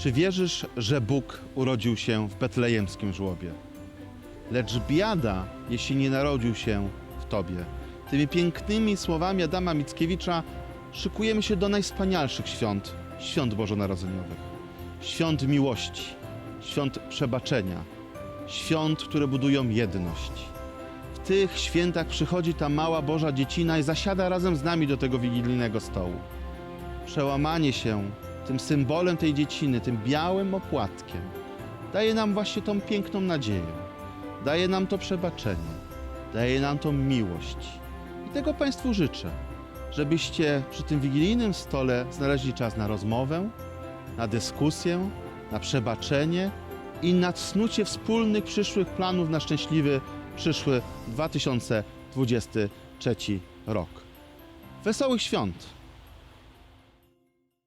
Czy wierzysz, że Bóg urodził się w betlejemskim żłobie? Lecz biada, jeśli nie narodził się w Tobie. Tymi pięknymi słowami Adama Mickiewicza szykujemy się do najwspanialszych świąt, świąt bożonarodzeniowych. Świąt miłości, świąt przebaczenia, świąt, które budują jedność. W tych świętach przychodzi ta mała Boża dziecina i zasiada razem z nami do tego wigilijnego stołu. Przełamanie się tym symbolem tej dzieciny, tym białym opłatkiem, daje nam właśnie tą piękną nadzieję. Daje nam to przebaczenie, daje nam tą miłość. I tego Państwu życzę, żebyście przy tym wigilijnym stole znaleźli czas na rozmowę, na dyskusję, na przebaczenie i na snucie wspólnych przyszłych planów na szczęśliwy przyszły 2023 rok. Wesołych świąt!